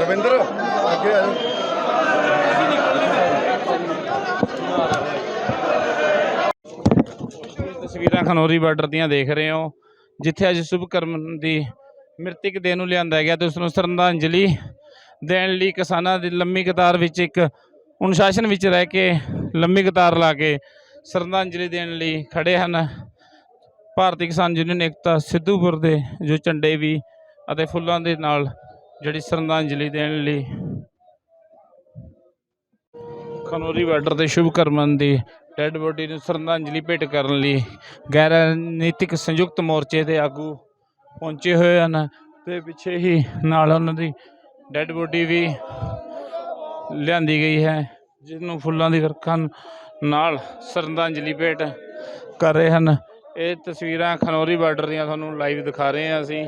ਰਵਿੰਦਰ ਅੱਗੇ ਆ ਜਾਓ। ਤਸਵੀਰਾਂ ਖਨੌਰੀ ਬਾਰਡਰ ਦੀਆਂ ਦੇਖ ਰਹੇ ਹੋ, ਜਿੱਥੇ ਅੱਜ ਸੁਭਕਰਮ ਦੀ ਮ੍ਰਿਤਕ ਦੇਹ ਨੂੰ ਲਿਆਂਦਾ ਗਿਆ ਤੇ ਉਸ ਨੂੰ ਸ਼ਰਧਾਂਜਲੀ ਦੇਣ ਲਈ ਕਿਸਾਨਾਂ ਦੀ ਲੰਮੀ ਕਤਾਰ ਵਿੱਚ ਇੱਕ ਅਨੁਸ਼ਾਸਨ ਵਿੱਚ ਰਹਿ ਕੇ ਲੰਮੀ ਕਤਾਰ ਲਾ ਕੇ ਸ਼ਰਧਾਂਜਲੀ ਦੇਣ ਲਈ ਖੜੇ ਹਨ। ਭਾਰਤੀ ਕਿਸਾਨ ਯੂਨੀਅਨ ਏਕਤਾ ਸਿੱਧੂਪੁਰ ਦੇ ਜੋ ਝੰਡੇ ਵੀ ਅਤੇ ਫੁੱਲਾਂ ਦੇ ਨਾਲ ਜਿਹੜੀ ਸ਼ਰਧਾਂਜਲੀ ਦੇਣ ਲਈ ਖਨੌਰੀ ਬਾਰਡਰ ਤੇ ਸ਼ੁਭ ਕਰਮਨ ਦੀ ਡੈੱਡ ਬੋਡੀ ਨੂੰ ਸ਼ਰਧਾਂਜਲੀ ਭੇਟ ਕਰਨ ਲਈ ਗੈਰ ਰਾਜਨੀਤਿਕ ਸੰਯੁਕਤ ਮੋਰਚੇ ਦੇ ਆਗੂ ਪਹੁੰਚੇ ਹੋਏ ਹਨ। ਤੇ ਪਿੱਛੇ ਹੀ ਨਾਲ ਉਹਨਾਂ ਦੀ ਡੈੱਡ ਬੋਡੀ ਵੀ ਲਿਆਂਦੀ ਗਈ ਹੈ ਜਿਸ ਨੂੰ ਫੁੱਲਾਂ ਦੀ ਵਰਖਾ ਨਾਲ ਸ਼ਰਧਾਂਜਲੀ ਭੇਟ ਕਰ ਰਹੇ ਹਨ। ਇਹ ਤਸਵੀਰਾਂ ਖਨੌਰੀ ਬਾਰਡਰ ਦੀਆਂ ਤੁਹਾਨੂੰ ਲਾਈਵ ਦਿਖਾ ਰਹੇ ਹਾਂ ਅਸੀਂ।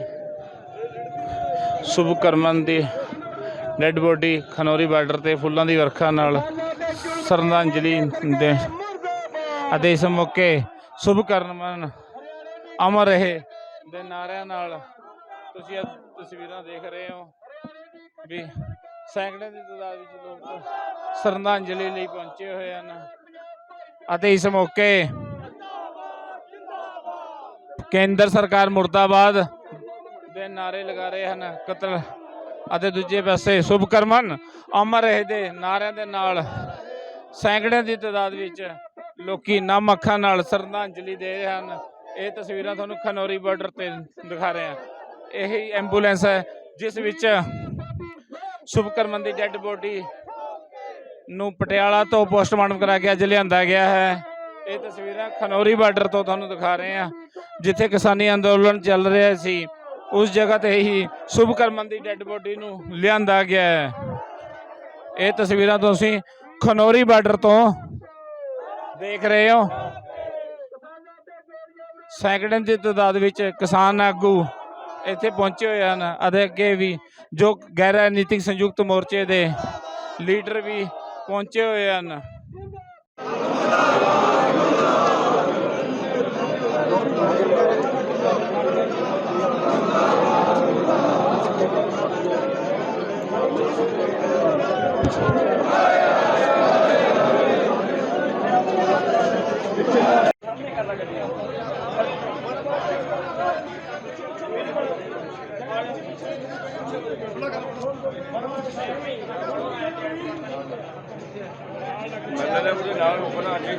ਸ਼ੁਭ ਕਰਮਨ ਦੀ ਡੈੱਡ ਬੋਡੀ ਖਨੌਰੀ ਬਾਰਡਰ ਤੇ ਫੁੱਲਾਂ ਦੀ ਵਰਖਾ ਨਾਲ ਸ਼ਰਧਾਂਜਲੀ ਦੇ ਅਤੇ ਇਸ ਮੌਕੇ ਸ਼ੁਭ ਕਰਮਨ ਅਮਰ ਰਹੇ ਦੇ ਨਾਰਿਆਂ ਨਾਲ। ਤੁਸੀਂ ਇਹ ਤਸਵੀਰਾਂ ਦੇਖ ਰਹੇ ਹੋ ਵੀ ਸੈਂਕੜੇ ਦੀ ਤਾਦਾਦ ਵਿੱਚ ਲੋਕ ਸ਼ਰਧਾਂਜਲੀ ਲਈ ਪਹੁੰਚੇ ਹੋਏ ਹਨ। ਅਤੇ ਇਸ ਮੌਕੇ ਕੇਂਦਰ ਸਰਕਾਰ ਮੁਰਦਾਬਾਦ ਦੇ ਨਾਰੇ ਲਗਾ ਰਹੇ ਹਨ। ਕਤਲ ਅਤੇ ਦੂਜੇ ਪਾਸੇ ਸ਼ੁਭਕਰਮਨ ਅਮਰ ਰਹੇ ਦੇ ਨਾਰਿਆਂ ਦੇ ਨਾਲ ਸੈਂਕੜਿਆਂ ਦੀ ਤਾਦਾਦ ਵਿੱਚ ਲੋਕੀ ਨਮ ਅੱਖਾਂ ਨਾਲ ਸ਼ਰਧਾਂਜਲੀ ਦੇ ਰਹੇ ਹਨ। ਇਹ ਤਸਵੀਰਾਂ ਤੁਹਾਨੂੰ ਖਨੌਰੀ ਬਾਰਡਰ ਤੇ ਦਿਖਾ ਰਹੇ ਹਾਂ। ਇਹੀ ਐਂਬੂਲੈਂਸ ਹੈ, ਜਿਸ ਵਿੱਚ ਸ਼ੁਭਕਰਮਨ ਦੀ ਡੈੱਡ ਬੋਡੀ ਨੂੰ ਪਟਿਆਲਾ ਤੋਂ ਪੋਸਟਮਾਰਟਮ ਕਰਾ ਕੇ ਅੱਜ ਲਿਆਂਦਾ ਗਿਆ ਹੈ। ਇਹ ਤਸਵੀਰਾਂ ਖਨੌਰੀ ਬਾਰਡਰ ਤੋਂ ਤੁਹਾਨੂੰ ਦਿਖਾ ਰਹੇ ਹਾਂ, ਜਿੱਥੇ ਕਿਸਾਨੀ ਅੰਦੋਲਨ ਚੱਲ ਰਿਹਾ ਸੀ। ਉਸ ਜਗ੍ਹਾ ਤੇ ਹੀ ਸ਼ੁਭਕਰਮਨ ਦੀ ਡੈੱਡ ਬੋਡੀ ਨੂੰ ਲਿਆਂਦਾ ਗਿਆ ਹੈ। ਇਹ ਤਸਵੀਰਾਂ ਤੁਸੀਂ ਖਨੌਰੀ ਬਾਰਡਰ ਤੋਂ ਦੇਖ ਰਹੇ ਹੋ। ਸੈਂਕੜੇ ਦੀ ਤਾਦਾਦ ਵਿੱਚ ਕਿਸਾਨ ਆਗੂ ਇੱਥੇ ਪਹੁੰਚੇ ਹੋਏ ਹਨ। ਅਤੇ ਅੱਗੇ ਵੀ ਜੋ ਗੈਰ ਰਾਜਨੀਤਿਕ ਸੰਯੁਕਤ ਮੋਰਚੇ ਦੇ ਲੀਡਰ ਵੀ ਪਹੁੰਚੇ ਹੋਏ ਹਨ। बदला मुझे नाल ओपन आगे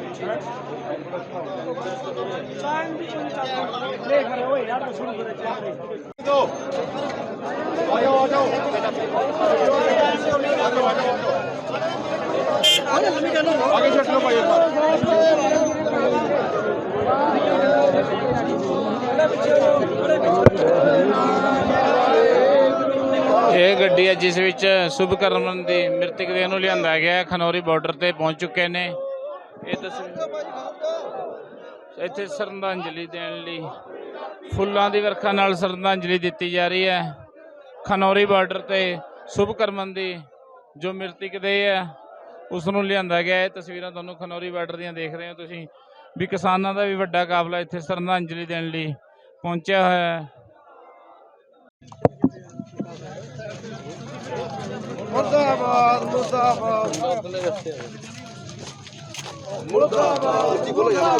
दो आ जाओ आ जाओ आगे चलो भाई ਇਹ ਗੱਡੀ ਹੈ ਜਿਸ ਵਿੱਚ ਸ਼ੁਭਕਰਮਨ ਦੀ ਮ੍ਰਿਤਕ ਦੇਹ ਨੂੰ ਲਿਆਂਦਾ ਗਿਆ ਖਨੌਰੀ ਬਾਰਡਰ ਤੇ ਪਹੁੰਚ ਚੁੱਕੇ ਨੇ। ਇਹ ਤਸਵੀਰ ਇੱਥੇ ਸ਼ਰਧਾਂਜਲੀ ਦੇਣ ਲਈ ਫੁੱਲਾਂ ਦੀ ਵਰਖਾ ਨਾਲ ਸ਼ਰਧਾਂਜਲੀ ਦਿੱਤੀ ਜਾ ਰਹੀ ਹੈ। ਖਨੌਰੀ ਬਾਰਡਰ ਤੇ ਸ਼ੁਭਕਰਮਨ ਦੀ ਜੋ ਮ੍ਰਿਤਕ ਦੇਹ ਹੈ, ਉਸ ਨੂੰ ਲਿਆਂਦਾ ਗਿਆ ਇਹ ਤਸਵੀਰਾਂ ਤੁਹਾਨੂੰ ਖਨੌਰੀ ਬਾਰਡਰ ਦੀਆਂ ਦੇਖ ਰਹੇ ਹੋ ਤੁਸੀਂ। ਵੀ ਕਿਸਾਨਾਂ ਦਾ ਵੀ ਵੱਡਾ ਕਾਫਲਾ ਇੱਥੇ ਸ਼ਰਧਾਂਜਲੀ ਦੇਣ ਲਈ ਪਹੁੰਚਿਆ ਹੋਇਆ ਹੈ। ਮੁਰਦਾਬਾਦ ਮੁਰਦਾਬਾਦ। ਮੁਰਦਾਬਾਦ ਉੱਚੀ ਬੋਲੋ ਯਾਰ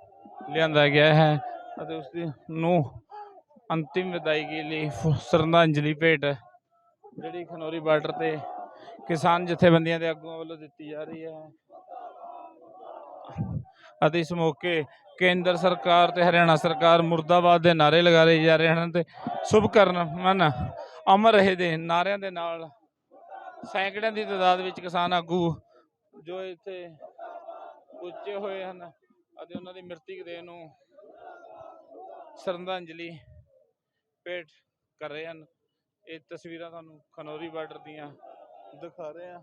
ਲਿਆਂਦਾ ਗਿਆ ਹੈ ਅਤੇ ਉਸ ਨੂੰ ਅੰਤਿਮ ਵਿਦਾਇਗੀ ਲਈ ਫੁ- ਸ਼ਰਧਾਂਜਲੀ ਭੇਟ ਜਿਹੜੀ ਖਨੌਰੀ ਬਾਰਡਰ ਤੇ ਕਿਸਾਨ ਜਥੇਬੰਦੀਆਂ ਦੇ ਆਗੂਆਂ ਵੱਲੋਂ ਦਿੱਤੀ ਜਾ ਰਹੀ ਹੈ ਅਤੇ ਇਸ ਮੌਕੇ ਕੇਂਦਰ ਸਰਕਾਰ ਤੇ ਹਰਿਆਣਾ ਸਰਕਾਰ ਮੁਰਦਾਬਾਦ ਦੇ ਨਾਰੇ ਲਗਾਏ ਜਾ ਰਹੇ ਹਨ ਤੇ ਸ਼ੁਭਕਰਮਨ ਅਮਰ ਰਹੇ ਦੇ ਨਾਰਿਆਂ ਦੇ ਨਾਲ ਸੈਂਕੜਿਆਂ ਦੀ ਤਾਦਾਦ ਵਿੱਚ ਕਿਸਾਨ ਆਗੂ ਜੋ ਇੱਥੇ ਪੁੱਜੇ ਹੋਏ ਹਨ। ਅਤੇ ਉਹਨਾਂ ਦੀ ਮ੍ਰਿਤਕ ਦੇਹ ਨੂੰ ਸ਼ਰਧਾਂਜਲੀ ਭੇਟ ਕਰ ਰਹੇ ਹਨ। ਇਹ ਤਸਵੀਰਾਂ ਤੁਹਾਨੂੰ ਖਨੌਰੀ ਬਾਰਡਰ ਦੀਆਂ ਦਿਖਾ ਰਹੇ ਹਾਂ।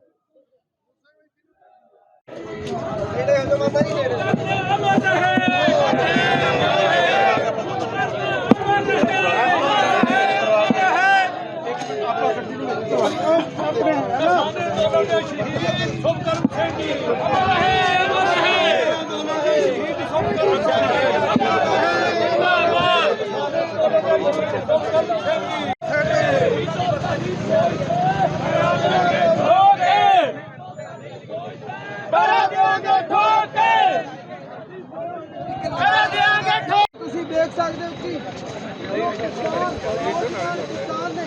ਤੁਸੀਂ ਦੇਖ ਸਕਦੇ ਹੋ ਕਿ ਜੋ ਕਿਸਾਨ ਕਿਸਾਨ ਕਿਸਾਨ ਨੇ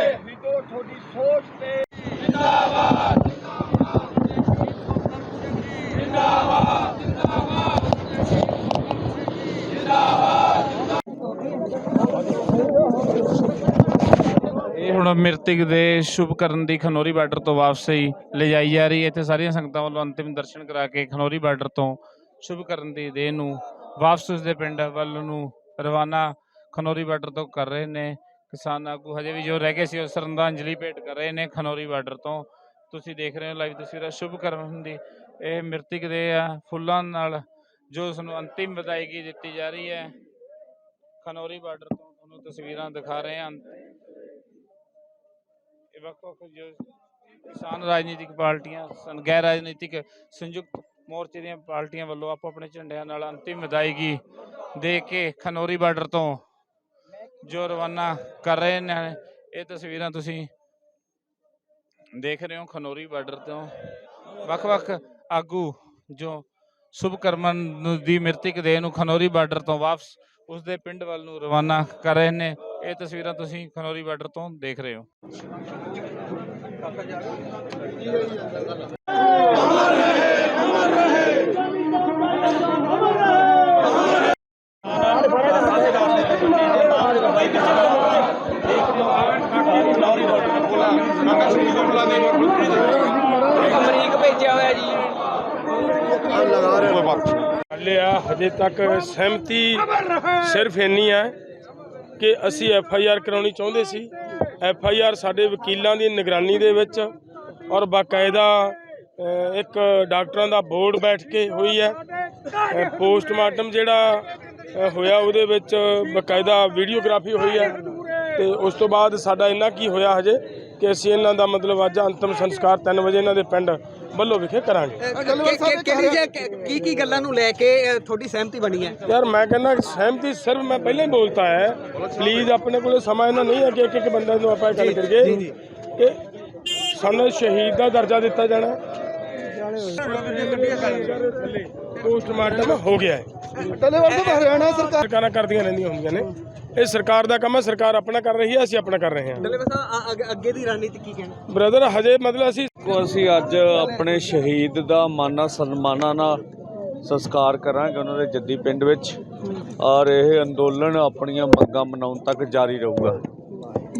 ਵੱਖ ਕਿਸਾਨ ਜਥੇਬੰਦੀਆਂ ਦੇ ਅੱਗੇ ਇਹ ਹੁਣ ਮ੍ਰਿਤਕ ਦੇ ਸ਼ੁਭ ਕਰਨ ਦੀ ਖਨੌਰੀ ਬਾਰਡਰ ਤੋਂ ਵਾਪਸੀ ਲਿਜਾਈ ਜਾ ਰਹੀ ਹੈ। ਇੱਥੇ ਸਾਰੀਆਂ ਸੰਗਤਾਂ ਵੱਲੋਂ ਅੰਤਿਮ ਦਰਸ਼ਨ ਕਰਾ ਕੇ ਖਨੌਰੀ ਬਾਰਡਰ ਤੋਂ ਸ਼ੁਭ ਕਰਨ ਦੀ ਦੇਹ ਨੂੰ ਵਾਪਸ ਉਸਦੇ ਪਿੰਡ ਵੱਲ ਨੂੰ ਰਵਾਨਾ ਖਨੌਰੀ ਬਾਰਡਰ ਤੋਂ ਕਰ ਰਹੇ ਨੇ। ਕਿਸਾਨ ਆਗੂ ਹਜੇ ਵੀ ਜੋ ਰਹਿ ਗਏ ਸੀ ਉਹ ਸ਼ਰਧਾਂਜਲੀ ਭੇਟ ਕਰ ਰਹੇ ਨੇ ਖਨੌਰੀ ਬਾਰਡਰ ਤੋਂ। ਤੁਸੀਂ ਦੇਖ ਰਹੇ ਹੋ ਲਾਈਵ ਤਸਵੀਰਾਂ। ਸ਼ੁਭ ਕਰਨ ਦੀ ਇਹ ਮ੍ਰਿਤਕ ਦੇ ਆ ਫੁੱਲਾਂ ਨਾਲ ਜੋ ਉਸ ਨੂੰ ਅੰਤਿਮ ਵਿਦਾਇਗੀ ਦਿੱਤੀ ਜਾ ਰਹੀ ਹੈ। ਖਨੌਰੀ ਬਾਰਡਰ ਤੋਂ ਤੁਹਾਨੂੰ ਤਸਵੀਰਾਂ ਦਿਖਾ ਰਹੇ ਹਾਂ। ਇਹ ਵੱਖ ਵੱਖ ਜੋ ਕਿਸਾਨ ਰਾਜਨੀਤਿਕ ਪਾਰਟੀਆਂ ਸਨ, ਗੈਰ ਰਾਜਨੀਤਿਕ ਸੰਯੁਕਤ ਮੋਰਚੇ ਦੀਆਂ ਪਾਰਟੀਆਂ ਵੱਲੋਂ ਆਪੋ ਆਪਣੇ ਝੰਡਿਆਂ ਨਾਲ ਅੰਤਿਮ ਵਿਦਾਇਗੀ ਦੇ ਕੇ ਖਨੌਰੀ ਬਾਰਡਰ ਤੋਂ ਜੋ ਰਵਾਨਾ ਕਰ ਰਹੇ ਨੇ, ਇਹ ਤਸਵੀਰਾਂ ਤੁਸੀਂ ਦੇਖ ਰਹੇ ਹੋ ਖਨੌਰੀ ਬਾਰਡਰ ਤੋਂ। ਵੱਖ ਵੱਖ ਆਗੂ ਜੋ ਸ਼ੁਭਕਰਮਨ ਦੀ ਮ੍ਰਿਤਕ ਦੇਹ ਨੂੰ ਖਨੌਰੀ ਬਾਰਡਰ ਤੋਂ ਵਾਪਸ ਉਸਦੇ ਪਿੰਡ ਵੱਲ ਨੂੰ ਰਵਾਨਾ ਕਰ ਰਹੇ ਨੇ, ਇਹ ਤਸਵੀਰਾਂ ਤੁਸੀਂ ਖਨੌਰੀ ਬਾਰਡਰ ਤੋਂ ਦੇਖ ਰਹੇ ਹੋ। ਅਮਰੀਕ ਭੇਜਿਆ ਹੋਇਆ ਜੀ। ਲਗਾ ਆ, ਹਜੇ ਤੱਕ ਸਹਿਮਤੀ ਸਿਰਫ ਇੰਨੀ ਹੈ ਕਿ ਅਸੀਂ ਐਫ ਆਈ ਆਰ ਕਰਾਉਣੀ ਚਾਹੁੰਦੇ ਸੀ। ਐਫ ਆਈ ਆਰ ਸਾਡੇ ਵਕੀਲਾਂ ਦੀ ਨਿਗਰਾਨੀ ਦੇ ਵਿੱਚ ਔਰ ਬਾਕਾਇਦਾ ਇੱਕ ਡਾਕਟਰਾਂ ਦਾ ਬੋਰਡ ਬੈਠ ਕੇ ਹੋਈ ਹੈ। ਪੋਸਟਮਾਰਟਮ ਜਿਹੜਾ ਹੋਇਆ ਉਹਦੇ ਵਿੱਚ ਬਾਕਾਇਦਾ ਵੀਡੀਓਗ੍ਰਾਫੀ ਹੋਈ ਹੈ ਤੇ ਉਸ ਤੋਂ ਬਾਅਦ ਸਾਡਾ ਇੰਨਾ ਕੀ ਹੋਇਆ ਹਜੇ ਕਿ ਅਸੀਂ ਇਹਨਾਂ ਦਾ ਮਤਲਬ ਅੱਜ ਅੰਤਮ ਸੰਸਕਾਰ 3 ਵਜੇ ਇਹਨਾਂ ਦੇ ਪਿੰਡ ਵੱਲੋਂ ਵਿਖੇ ਕਰਾਂਗੇ। ਕਿਹੜੀ ਜੇ ਕੀ ਕੀ ਗੱਲਾਂ ਨੂੰ ਲੈ ਕੇ ਤੁਹਾਡੀ ਸਹਿਮਤੀ ਬਣੀ ਹੈ? ਯਾਰ ਮੈਂ ਕਹਿੰਦਾ ਸਹਿਮਤੀ ਸਿਰਫ ਮੈਂ ਪਹਿਲਾਂ ਹੀ ਬੋਲਤਾ ਹੈ। ਪਲੀਜ਼ ਆਪਣੇ ਕੋਲੇ ਸਮਾਂ ਇਹਨਾਂ ਨਹੀਂ ਹੈ ਕਿ ਇੱਕ ਇੱਕ ਬੰਦੇ ਨੂੰ ਆਪਾਂ ਗੱਲ ਕਰੀਏ ਕਿ ਸਾਨੂੰ ਸ਼ਹੀਦ ਦਾ ਦਰਜਾ ਦਿੱਤਾ ਜਾਣਾ। ਪੋਸਟਮਾਰਟਮ ਹੋ ਗਿਆ ਹੈ। ਟੱਲੇਵਾਲ ਸਾਹਿਬ ਹਰਿਆਣਾ ਸਰਕਾਰ ਸਰਕਾਰਾਂ ਕਰਦੀਆਂ ਰਹਿੰਦੀਆਂ ਹੁੰਦੀਆਂ ਨੇ। ਇਹ ਸਰਕਾਰ ਦਾ ਕੰਮ ਹੈ ਸਰਕਾਰ ਆਪਣਾ ਕਰ ਰਹੀ ਹੈ ਅਸੀਂ ਆਪਣਾ ਕਰ ਰਹੇ ਹਾਂ। ਦਲੇਵਾ ਸਾਹਿਬ ਅੱਗੇ ਦੀ ਰਣਨੀਤੀ ਕੀ ਕਹਿਣਾ? ਬ੍ਰਦਰ ਹਜੇ ਮਤਲਬ ਅਸੀਂ ਕੋ ਅਸੀਂ ਅੱਜ ਆਪਣੇ ਸ਼ਹੀਦ ਦਾ ਮਾਨਾ ਸਨਮਾਨਾਂ ਨਾਲ ਸੰਸਕਾਰ ਕਰਾਂਗੇ ਉਹਨਾਂ ਦੇ ਜੱਦੀ ਪਿੰਡ ਵਿੱਚ। ਔਰ ਇਹ ਅੰਦੋਲਨ ਆਪਣੀਆਂ ਮੰਗਾਂ ਮਨਾਉਣ ਤੱਕ ਜਾਰੀ ਰਹੂਗਾ।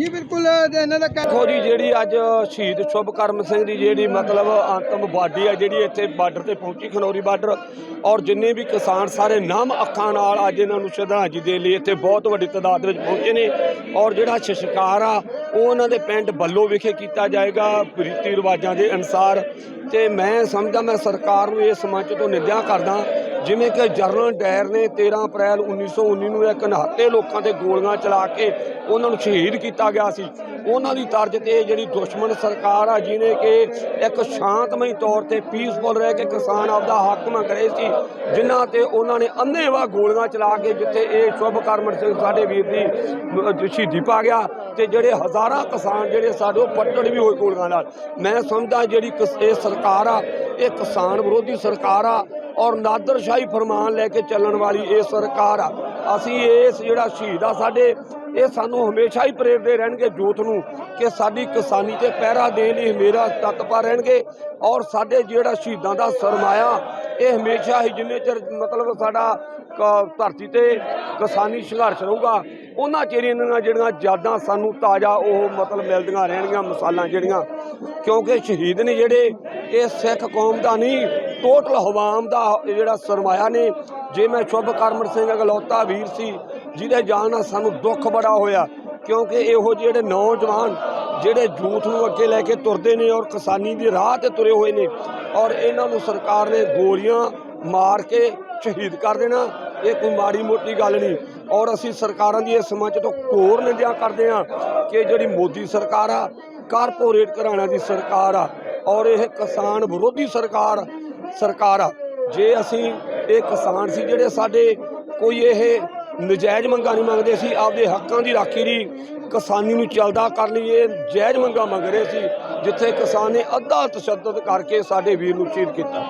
ਜੀ, ਬਿਲਕੁਲ, ਇਹਨਾਂ ਦਾ ਕਹਿ- ਦੇਖੋ ਜੀ, ਜਿਹੜੀ ਅੱਜ ਸ਼ਹੀਦ ਸ਼ੁਭਕਰਮ ਸਿੰਘ ਦੀ ਜਿਹੜੀ ਮਤਲਬ ਅੰਤਮ ਬਾਡੀ ਆ, ਜਿਹੜੀ ਇੱਥੇ ਬਾਰਡਰ ਤੇ ਪਹੁੰਚੀ, ਖਨੌਰੀ ਬਾਰਡਰ, ਔਰ ਜਿੰਨੇ ਵੀ ਕਿਸਾਨ ਸਾਰੇ ਨਾਮ ਅੱਖਾਂ ਨਾਲ ਅੱਜ ਇਹਨਾਂ ਨੂੰ ਸ਼ਰਧਾਂਜਲੀ ਦੇ ਲਈ ਇੱਥੇ ਬਹੁਤ ਵੱਡੀ ਤਾਦਾਦ ਵਿੱਚ ਪਹੁੰਚੇ ਨੇ, ਔਰ ਜਿਹੜਾ ਸ਼ਸ਼ਕਾਰ ਆ, ਉਹ ਉਹਨਾਂ ਦੇ ਪਿੰਡ ਬੱਲੋ ਵਿਖੇ ਕੀਤਾ ਜਾਏਗਾ, ਰੀਤੀ ਰਿਵਾਜਾਂ ਦੇ ਅਨੁਸਾਰ। ਤੇ ਮੈਂ ਸਮਝਦਾ, ਮੈਂ ਸਰਕਾਰ ਨੂੰ ਇਸ ਮੰਚ ਤੋਂ ਨਿੰਦਿਆ ਕਰਦਾ ਜਿਵੇਂ ਕਿ ਜਰਨਲ ਡਾਇਰ ਨੇ 13 ਅਪ੍ਰੈਲ 1919 ਨੂੰ ਇੱਕ ਨਿਹੱਥੇ ਲੋਕਾਂ ਤੇ ਗੋਲੀਆਂ ਚਲਾ ਕੇ ਉਹਨਾਂ ਨੂੰ ਸ਼ਹੀਦ ਕੀਤਾ ਗਿਆ ਸੀ। ਉਹਨਾਂ ਦੀ ਤਰਜ਼ ਤੇ ਜਿਹੜੀ ਦੁਸ਼ਮਣ ਸਰਕਾਰ ਆ, ਜਿਹਨੇ ਕਿ ਇੱਕ ਸ਼ਾਂਤਮਈ ਤੌਰ ਤੇ ਪੀਸਫੁਲ ਰਹਿ ਕੇ ਕਿਸਾਨ ਆਪਦਾ ਹੱਕ ਮੰਗ ਰਹੇ ਸੀ, ਜਿਨ੍ਹਾਂ ਤੇ ਉਹਨਾਂ ਨੇ ਅੰਨ੍ਹੇਵਾਹ ਗੋਲੀਆਂ ਚਲਾ ਕੇ ਜਿੱਥੇ ਇਹ ਸ਼ੁਭ ਕਰਮਨ ਸਿੰਘ ਸਾਡੇ ਵੀਰ ਦੀ ਸ਼ਹੀਦੀ ਪਾ ਗਿਆ ਤੇ ਜਿਹੜੇ ਹਜ਼ਾਰਾਂ ਕਿਸਾਨ ਜਿਹੜੇ ਸਾਡੇ ਪੱਟੜ ਵੀ ਹੋਏ ਗੋਲੀਆਂ ਨਾਲ। ਮੈਂ ਸਮਝਦਾ ਜਿਹੜੀ ਕਿਸ- ਇਹ ਸਰਕਾਰ ਆ, ਇਹ ਕਿਸਾਨ ਵਿਰੋਧੀ ਸਰਕਾਰ ਆ ਔਰ ਨਾਦਰਸ਼ਾਹੀ ਫਰਮਾਨ ਲੈ ਕੇ ਚੱਲਣ ਵਾਲੀ ਇਹ ਸਰਕਾਰ ਆ। ਅਸੀਂ ਇਸ ਜਿਹੜਾ ਸ਼ਹੀਦ ਆ, ਸਾਡੇ ਇਹ ਸਾਨੂੰ ਹਮੇਸ਼ਾ ਹੀ ਪ੍ਰੇਰਦੇ ਰਹਿਣਗੇ ਜੋਤ ਨੂੰ ਕਿ ਸਾਡੀ ਕਿਸਾਨੀ ਤੇ ਪਹਿਰਾ ਦੇਣ ਲਈ ਮੇਰਾ ਤਤਪਾ ਰਹਿਣਗੇ ਔਰ ਸਾਡੇ ਜਿਹੜਾ ਸ਼ਹੀਦਾਂ ਦਾ ਸਰਮਾਇਆ, ਇਹ ਹਮੇਸ਼ਾ ਹੀ ਜਿੰਨੇ ਚਿਰ ਮਤਲਬ ਸਾਡਾ ਧਰਤੀ ਤੇ ਕਿਸਾਨੀ ਸੰਘਰਸ਼ ਰਹੂਗਾ, ਉਹਨਾਂ ਚਿਰ ਇਹਨਾਂ ਦੀਆਂ ਜਿਹੜੀਆਂ ਯਾਦਾਂ ਸਾਨੂੰ ਤਾਜ਼ਾ ਉਹ ਮਤਲਬ ਮਿਲਦੀਆਂ ਰਹਿਣਗੀਆਂ, ਮਸਾਲਾਂ ਜਿਹੜੀਆਂ। ਕਿਉਂਕਿ ਸ਼ਹੀਦ ਨੇ ਜਿਹੜੇ ਇਹ ਸਿੱਖ ਕੌਮ ਦਾ ਨਹੀਂ ਟੋਟਲ ਹਵਾਮ ਦਾ ਜਿਹੜਾ ਸਰਮਾਇਆ ਨੇ, ਜੇ ਮੈਂ ਸ਼ੁਭ ਕਰਮਨ ਸਿੰਘ ਅਗਲੌਤਾ ਵੀਰ ਸੀ ਜਿਹਦੇ ਜਾਣ ਨਾਲ ਸਾਨੂੰ ਦੁੱਖ ਬੜਾ ਹੋਇਆ, ਕਿਉਂਕਿ ਇਹੋ ਜਿਹੇ ਜਿਹੜੇ ਨੌਜਵਾਨ ਜਿਹੜੇ ਜੂਥ ਨੂੰ ਅੱਗੇ ਲੈ ਕੇ ਤੁਰਦੇ ਨੇ ਔਰ ਕਿਸਾਨੀ ਦੀ ਰਾਹ ਤੇ ਤੁਰੇ ਹੋਏ ਨੇ, ਔਰ ਇਹਨਾਂ ਨੂੰ ਸਰਕਾਰ ਨੇ ਗੋਲੀਆਂ ਮਾਰ ਕੇ ਸ਼ਹੀਦ ਕਰ ਦੇਣਾ, ਇਹ ਕੋਈ ਮਾੜੀ ਮੋਟੀ ਗੱਲ ਨਹੀਂ। ਔਰ ਅਸੀਂ ਸਰਕਾਰਾਂ ਦੀ ਇਸ ਮੰਚ ਤੋਂ ਘੋਰ ਨਿੰਦਿਆ ਕਰਦੇ ਹਾਂ ਕਿ ਜਿਹੜੀ ਮੋਦੀ ਸਰਕਾਰ ਆ, ਕਾਰਪੋਰੇਟ ਘਰਾਣਿਆਂ ਦੀ ਸਰਕਾਰ ਆ, ਔਰ ਇਹ ਕਿਸਾਨ ਵਿਰੋਧੀ ਸਰਕਾਰ ਸਰਕਾਰ ਆ। ਜੇ ਅਸੀਂ ਇਹ ਕਿਸਾਨ ਸੀ ਜਿਹੜੇ ਸਾਡੇ ਕੋਈ ਇਹ ਨਜਾਇਜ਼ ਮੰਗਾਂ ਨਹੀਂ ਮੰਗਦੇ ਸੀ ਆਪਦੇ ਹੱਕਾਂ ਦੀ ਰਾਖੀ ਲਈ ਕਿਸਾਨੀ ਨੂੰ ਚਲਦਾ ਕਰਨ ਲਈ ਇਹ ਜਾਇਜ਼ ਮੰਗਾਂ ਮੰਗ ਰਹੇ ਸੀ, ਜਿੱਥੇ ਕਿਸਾਨ ਨੇ ਅੱਧਾ ਤਸ਼ੱਦਦ ਕਰਕੇ ਸਾਡੇ ਵੀਰ ਨੂੰ ਸ਼ਹੀਦ ਕੀਤਾ।